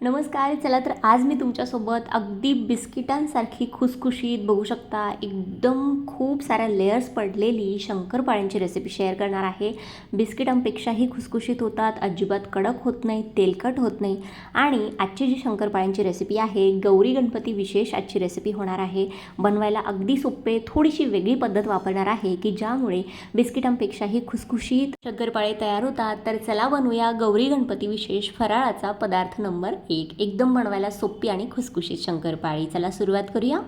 नमस्कार चला तर आज मी तुमच्यासोबत अगदी बिस्किटांसारखी खुसखुशीत बघू शकता. एकदम खूप साऱ्या लेयर्स पडलेली शंकरपाळ्यांची रेसिपी शेअर करणार आहे. बिस्किटांपेक्षाही खुसखुशीत होतात अजिबात कडक होत नाही तेलकट होत नाही. आणि आजची जी शंकरपाळ्यांची रेसिपी आहे गौरी गणपती विशेष आजची रेसिपी होणार आहे. बनवायला अगदी सोपे थोडीशी वेगळी पद्धत वापरणार आहे की ज्यामुळे बिस्किटांपेक्षाही खुसखुशीत शंकरपाळे तयार होतात. तर चला बनवूया गौरी गणपती विशेष फराळाचा पदार्थ नंबर एक एकदम बनवायला सोपी आणि खुसखुशीत शंकरपाळी. चला सुरुवात करूया.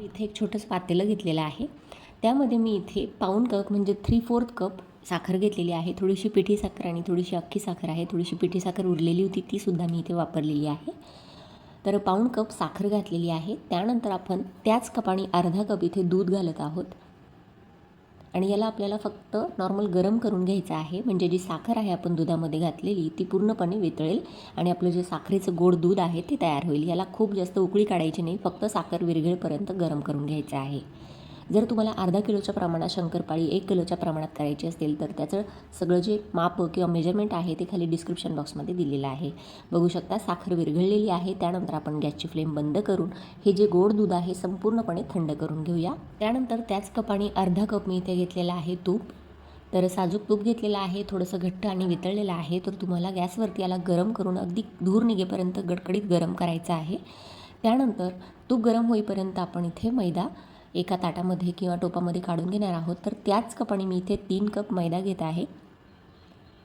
इथे एक छोटंसं पातेलं घेतलेलं आहे. त्यामध्ये मी इथे पाऊण कप म्हणजे थ्री फोर्थ कप साखर घेतलेली आहे. थोडीशी पिठी साखर आणि थोडीशी अख्खी साखर आहे. थोडीशी पिठी साखर उरलेली होती तीसुद्धा मी इथे वापरलेली आहे. तर पाऊण कप साखर घातलेली आहे. त्यानंतर आपण त्याच कपाने अर्धा कप इथे दूध घालत आहोत. आणि याला आपल्याला फक्त नॉर्मल गरम करून घ्यायचं आहे. म्हणजे जी साखर आहे आपण दुधामध्ये घातलेली ती पूर्णपणे वितळेल आणि आपलं जे साखरेचं गोड दूध आहे ते तयार होईल. याला खूप जास्त उकळी काढायची नाही फक्त साखर विरघळेपर्यंत गरम करून घ्यायचं आहे. जर तुम्हाला अर्धा किलोच्या प्रमाणात शंकरपाळी एक किलोच्या प्रमाणात करायची असेल तर त्याचं सगळं जे माप किंवा मेजरमेंट आहे ते खाली डिस्क्रिप्शन बॉक्समध्ये दिलेलं आहे. बघू शकता साखर विरघळलेली आहे. त्यानंतर आपण गॅसची फ्लेम बंद करून हे जे गोड दूध आहे संपूर्णपणे थंड करून घेऊया. त्यानंतर त्याच कपाने अर्धा कप मी इथे घेतलेला आहे तूप. तर साजूक तूप घेतलेलं आहे थोडंसं घट्ट आणि वितळलेलं आहे तर तुम्हाला गॅसवरती याला गरम करून अगदी धूर निघेपर्यंत गडकडीत गरम करायचं आहे. त्यानंतर तूप गरम होईपर्यंत आपण इथे मैदा एका ताटामध्ये किंवा टोपामध्ये काढून घेणार आहोत. तर त्याच कपाने मी इथे तीन कप मैदा घेत आहे.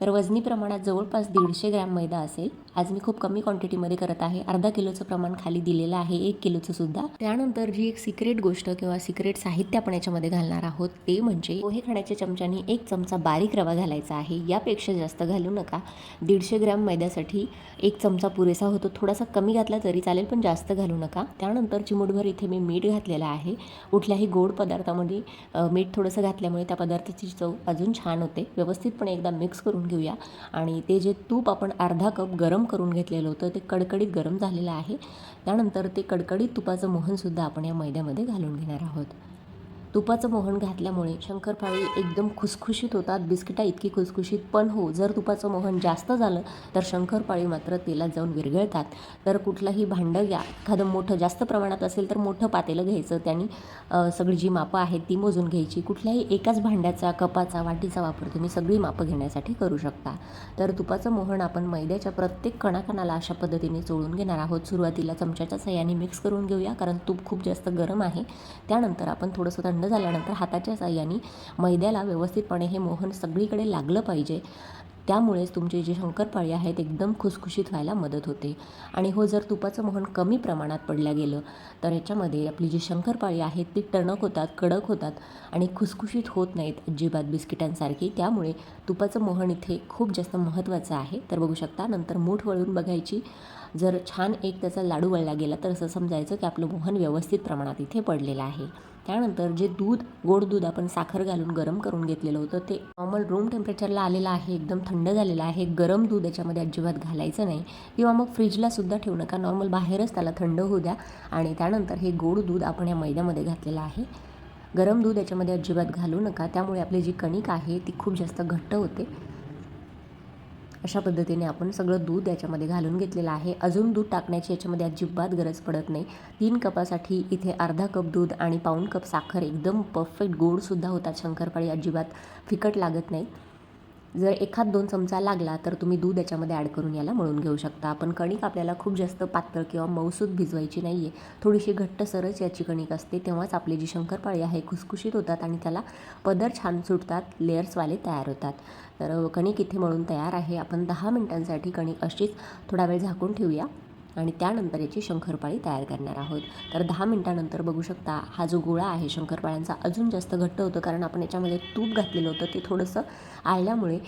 तर वजनी प्रमाणात जवळपास दीडशे ग्रॅम मैदा असेल. आज मी खूप कमी क्वांटिटीमध्ये करत आहे. अर्धा किलोचं प्रमाण खाली दिलेलं आहे. एक किलोचं सुद्धा. त्यानंतर जी एक सिक्रेट गोष्ट किंवा सिक्रेट साहित्य आपण याच्यामध्ये घालणार आहोत ते म्हणजे पोहे खाण्याच्या चमच्याने एक चमचा बारीक रवा घालायचा आहे. यापेक्षा जास्त घालू नका. दीडशे ग्रॅम मैद्यासाठी एक चमचा पुरेसा होतो. थोडासा कमी घातला तरी चालेल पण जास्त घालू नका. त्यानंतर चिमूटभर इथे मी मीठ घातलेलं आहे. कुठल्याही गोड पदार्थामध्ये मीठ थोडंसं घातल्यामुळे त्या पदार्थाची चव अजून छान होते. व्यवस्थितपणे एकदा मिक्स करून घेऊया. आणि ते जे तूप आपण अर्धा कप गरम करून घेतलेलं होतं ते कडकडीत गरम झालेलं आहे. त्यानंतर ते कडकडीत तुपाचं मोहनसुद्धा आपण या मैद्यामध्ये घालून घेणार आहोत. तुपाचं मोहन घातल्यामुळे शंकरपाळी एकदम खुसखुशीत होतात बिस्किटा इतकी खुसखुशीत पण हो जर तुपाचं मोहन जास्त झालं तर शंकरपाळी मात्र तेलात जाऊन विरघळतात. तर कुठलंही भांडं घ्या एखादं मोठं जास्त प्रमाणात असेल तर मोठं पातेलं घ्यायचं त्यांनी सगळी जी मापं आहेत ती मोजून घ्यायची. कुठल्याही एकाच भांड्याचा कपाचा वाटीचा वापर तुम्ही सगळी मापं घेण्यासाठी करू शकता. तर तुपाचं मोहन आपण मैद्याच्या प्रत्येक कणाकणाला अशा पद्धतीने चोळून घेणार आहोत. सुरुवातीला चमच्याच्या सहाय्याने मिक्स करून घेऊया कारण तूप खूप जास्त गरम आहे. त्यानंतर आपण थोडंसं थंड झाल्यानंतर हाताच्या साह्याने मैद्याला व्यवस्थितपणे हे मोहन सगळीकडे लागलं पाहिजे. त्यामुळेच तुमचे जे शंकरपाळी आहेत एकदम खुसखुशीत व्हायला मदत होते. आणि हो जर तुपाचं मोहन कमी प्रमाणात पडलं गेलं तर याच्यामध्ये आपली जी शंकरपाळी आहेत ती टणक होतात कडक होतात आणि खुसखुशीत होत नाहीत अजिबात बिस्किटांसारखी. त्यामुळे तुपाचं मोहन इथे खूप जास्त महत्त्वाचं आहे. तर बघू शकता नंतर मूठ वळून बघायची. जर छान एक त्याचा लाडू वळला गेला तर असं समजायचं की आपलं मोहन व्यवस्थित प्रमाणात इथे पडलेलं आहे. त्यानंतर जे दूध गोड दूध आपण साखर घालून गरम करून घेतलेलं होतं ते नॉर्मल रूम टेम्परेचरला आलेलं आहे एकदम थंड झालेलं आहे. गरम दूध याच्यामध्ये अजिबात घालायचं नाही. किंवा मग फ्रीजला सुद्धा ठेवू नका. नॉर्मल बाहेरच त्याला थंड होऊ द्या. आणि त्यानंतर हे गोड दूध आपण या मैद्यामध्ये घातलेलं आहे. गरम दूध याच्यामध्ये अजिबात घालू नका. त्यामुळे आपली जी कणिक आहे ती खूप जास्त घट्ट होते. अशा पद्धतीने आपण सगळं दूध याच्यामध्ये घालून घेतलेलं आहे. अजून दूध टाकण्याची याच्यामध्ये अजिबात गरज पडत नाही. तीन कपासाठी इथे अर्धा कप दूध आणि पाऊण कप साखर एकदम परफेक्ट गोडसुद्धा होतात शंकरपाळी. अजिबात फिकट लागत नाही जर एखाद दोन चमचा लागला तर तुम्ही दूध याच्यामध्ये ॲड करून याला मळून घेऊ शकता. पण कणिक आपल्याला खूप जास्त पातळ किंवा मऊसूद भिजवायची नाही आहे थोडीशी घट्ट सरच याची कणिक असते तेव्हाच आपली जी शंकरपाळी आहे खुसखुशीत होतात आणि त्याला पदर छान सुटतात लेयर्सवाले तयार होतात. तर कणिक इथे मळून तयार आहे. आपण दहा मिनटांसाठी कणिक अशीच थोडा वेळ झाकून ठेवूया. आणि त्यानंतर याची शंकरपाळी तयार करणार आहोत. तर दहा मिनटानंतर बघू शकता हा जो गोळा आहे शंकरपाळ्यांचा अजून जास्त घट्ट होतं कारण आपण याच्यामध्ये तूप घातलेलं होतं ते थोडंसं आळल्यामुळे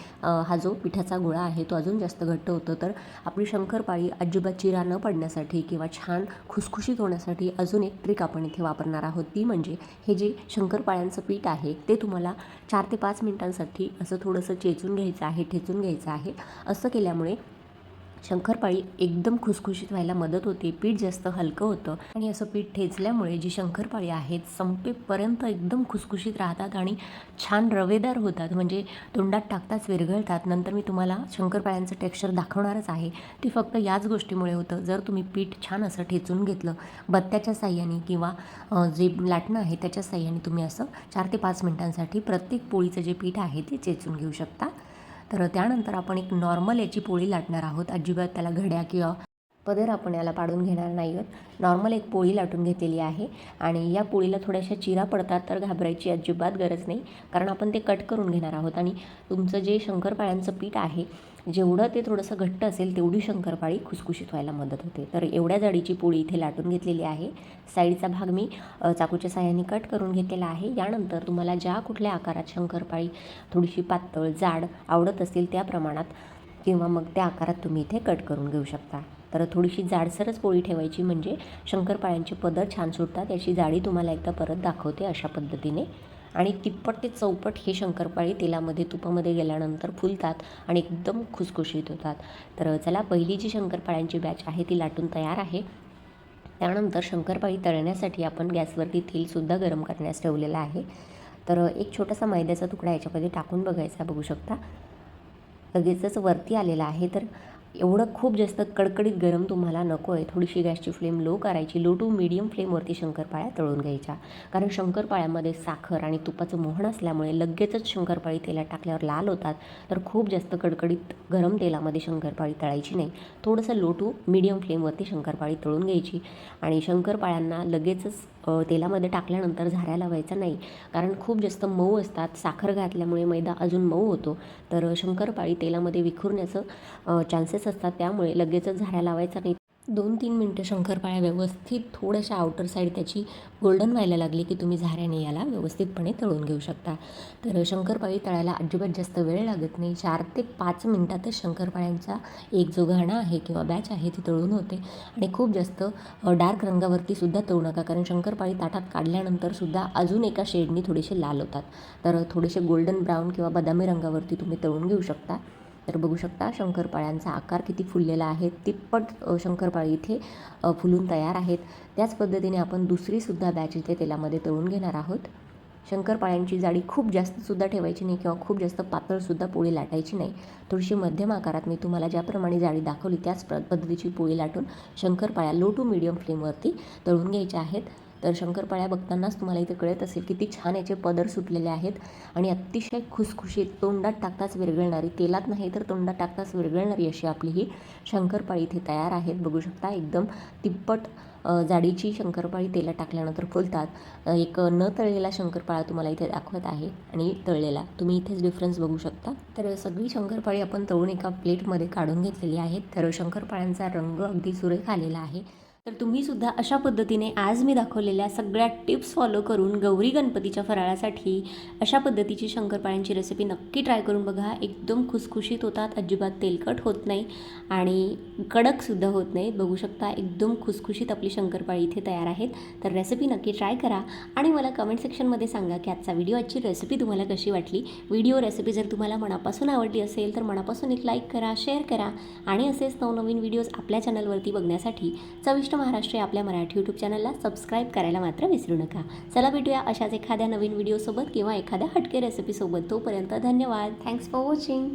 हा जो पिठाचा गोळा आहे तो अजून जास्त घट्ट होतो. तर आपली शंकरपाळी अजिबात चिरा न पडण्यासाठी किंवा छान खुसखुशीत होण्यासाठी अजून एक ट्रिक आपण इथे वापरणार आहोत. ती म्हणजे हे जे शंकरपाळ्यांचं पीठ आहे ते तुम्हाला चार ते पाच मिनिटांसाठी असं थोडंसं चेचून घ्यायचं आहे ठेचून घ्यायचं आहे. असं केल्यामुळे शंकरपाळी एकदम खुसखुशीत व्हायला मदत होते. पीठ जास्त हलकं होतं आणि असं पीठ ठेचल्यामुळे जी शंकरपाळी आहेत संपेपर्यंत एकदम खुसखुशीत राहतात आणि छान रवेदार होतात. म्हणजे तोंडात टाकताच विरघळतात. नंतर मी तुम्हाला शंकरपाळ्यांचं टेक्स्चर दाखवणारच आहे. ते फक्त याच गोष्टीमुळे होतं. जर तुम्ही पीठ छान असं ठेचून घेतलं बत्त्याच्या साह्याने किंवा जे लाटणं आहे त्याच्या साह्याने तुम्ही असं चार ते पाच मिनटांसाठी प्रत्येक पोळीचं जे पीठ आहे ते चेचून घेऊ शकता. तर त्यानंतर आपण एक नॉर्मल याची पोळी लाटणार आहोत. अजिबात त्याला घड्या किंवा पदर आपण याला पाडून घेणार नाही आहोत नॉर्मल एक पोळी लाटून घेतलेली आहे आणि या पोळीला थोड्याशा चिरा पडतात तर घाबरायची अजिबात गरज नाही. कारण आपण ते कट करून घेणार आहोत आणि तुमचं जे शंकरपाळ्यांचं पीठ आहे जेवढं ते थोडंसं घट्ट असेल तेवढी शंकरपाळी खुसखुशीत व्हायला मदत होते. तर एवढ्या जाडीची पोळी इथे लाटून घेतलेली आहे. साईडचा भाग मी चाकूच्या साह्याने कट करून घेतलेला आहे. यानंतर तुम्हाला ज्या कुठल्या आकारात शंकरपाळी थोडीशी पातळ जाड आवडत असेल त्या प्रमाणात किंवा मग त्या आकारात तुम्ही इथे कट करून घेऊ शकता. तर थोडीशी जाडसरच पोळी ठेवायची म्हणजे शंकरपाळ्यांचे पदर छान सुटतात. याची जाडी तुम्हाला एकदा परत दाखवते अशा पद्धतीने. आणि तिप्पट ते चौपट हे शंकरपाळी तेलामध्ये तुपामध्ये गेल्यानंतर फुलतात आणि एकदम खुसखुशीत होतात. तर चला पहिली जी शंकरपाळ्यांची बॅच आहे ती लाटून तयार आहे. त्यानंतर शंकरपाळी तळण्यासाठी आपण गॅसवरती तेलसुद्धा गरम करण्यास ठेवलेलं आहे. तर एक छोटासा मैद्याचा तुकडा याच्यामध्ये टाकून बघायचा बघू शकता. लगेचच वरती आलेला आहे. तर एवढं खूप जास्त कडकडीत गरम तुम्हाला नको आहे. थोडीशी गॅसची फ्लेम लो करायची. लो टू मिडियम फ्लेमवरती शंकरपाळ्या तळून घ्यायच्या. कारण शंकरपाळ्यामध्ये साखर आणि तुपाचं मोहन असल्यामुळे लगेचच शंकरपाळी तेलात टाकल्यावर लाल होतात. तर खूप जास्त कडकडीत गरम तेलामध्ये शंकरपाळी तळायची नाही. थोडंसं लो टू मिडियम फ्लेमवरती शंकरपाळी तळून घ्यायची. आणि शंकरपाळ्यांना लगेचच तेलामध्ये टाकल्यानंतर झाऱ्या लावायचा नाही. कारण खूप जास्त मऊ असतात. साखर घातल्यामुळे मैदा अजून मऊ होतो. तर शंकरपाळी तेलामध्ये विखुरण्याचं चान्सेस असतात. त्यामुळे लगेचच झाऱ्या लावायचा नाही. दोन तीन मिनटं शंकरपाळ्या व्यवस्थित थोड्याशा आउटर साईड त्याची गोल्डन व्हायला लागली की तुम्ही झाऱ्याने याला व्यवस्थितपणे तळून घेऊ शकता. तर शंकरपाळी तळायला अजिबात जास्त वेळ लागत नाही. चार ते पाच मिनटातच शंकरपाळ्यांचा एक जो घाणा आहे किंवा बॅच आहे ती तळून होते. आणि खूप जास्त डार्क रंगावरती सुद्धा तळू नका. कारण शंकरपाळी ताटात काढल्यानंतर सुद्धा अजून एका शेडनी थोडेसे लाल होतात. तर थोडेसे गोल्डन ब्राऊन किंवा बदामी रंगावरती तुम्ही तळून घेऊ शकता. तर बघू शकता शंकरपाळ्यांचा आकार किती फुललेला आहे. तिप्पट शंकरपाळी इथे फुलून तयार आहेत. त्याच पद्धतीने आपण दुसरीसुद्धा बॅच इथे तेलामध्ये तळून घेणार आहोत. शंकरपाळ्यांची जाडी खूप जास्तसुद्धा ठेवायची नाही किंवा खूप जास्त पातळसुद्धा पोळी लाटायची नाही. थोडीशी मध्यम आकारात मी तुम्हाला ज्याप्रमाणे जाडी दाखवली त्याच पद्धतीची पोळी लाटून शंकरपाळ्या लो टू मिडियम फ्लेमवरती तळून घ्यायच्या आहेत. तर शंकरपाळ्या बघतानाच तुम्हाला इथे कळत असेल किती छान याचे पदर सुटलेले आहेत. आणि अतिशय खुसखुशीत तोंडात टाकताच विरघळणारी तेलात नाही तर तोंडात टाकताच विरघळणारी अशी आपली ही शंकरपाळी इथे तयार आहेत. बघू शकता एकदम तिप्पट जाडीची शंकरपाळी तेलात टाकल्यानंतर फुलतात. एक न तळलेला शंकरपाळा तुम्हाला इथे दाखवत आहे आणि तळलेला. तुम्ही इथेच डिफरन्स बघू शकता. तर सगळी शंकरपाळी आपण तळून एका प्लेटमध्ये काढून घेतलेली आहेत. तर शंकरपाळ्यांचा रंग अगदी सुरेख आलेला आहे. तर तुम्ही सुद्धा अशा पद्धतीने आज मी दाखवलेल्या सगळ्या टिप्स फॉलो करून गौरी गणपतीच्या फराळासाठी अशा पद्धतीची शंकरपाळ्यांची रेसिपी नक्की ट्राय करून बघा. एकदम खुसखुशीत होतात अजिबात तेलकट होत नाही आणि कडकसुद्धा होत नाहीत. बघू शकता एकदम खुसखुशीत आपली शंकरपाळी इथे तयार आहेत. तर रेसिपी नक्की ट्राय करा आणि मला कमेंट सेक्शनमध्ये सांगा की आजचा व्हिडिओ आजची रेसिपी तुम्हाला कशी वाटली? व्हिडिओ रेसिपी जर तुम्हाला मनापासून आवडली असेल तर मनापासून एक लाईक करा शेअर करा आणि असेच नवनवीन व्हिडिओज आपल्या चॅनलवरती बघण्यासाठी चविष्ट महाराष्ट्र या आपल्या मराठी यूट्यूब चॅनलला सबस्क्राईब करायला मात्र विसरू नका. चला भेटूया अशाच एखाद्या नवीन व्हिडिओसोबत किंवा एखाद्या हटके रेसिपीसोबत तोपर्यंत धन्यवाद. Thanks for watching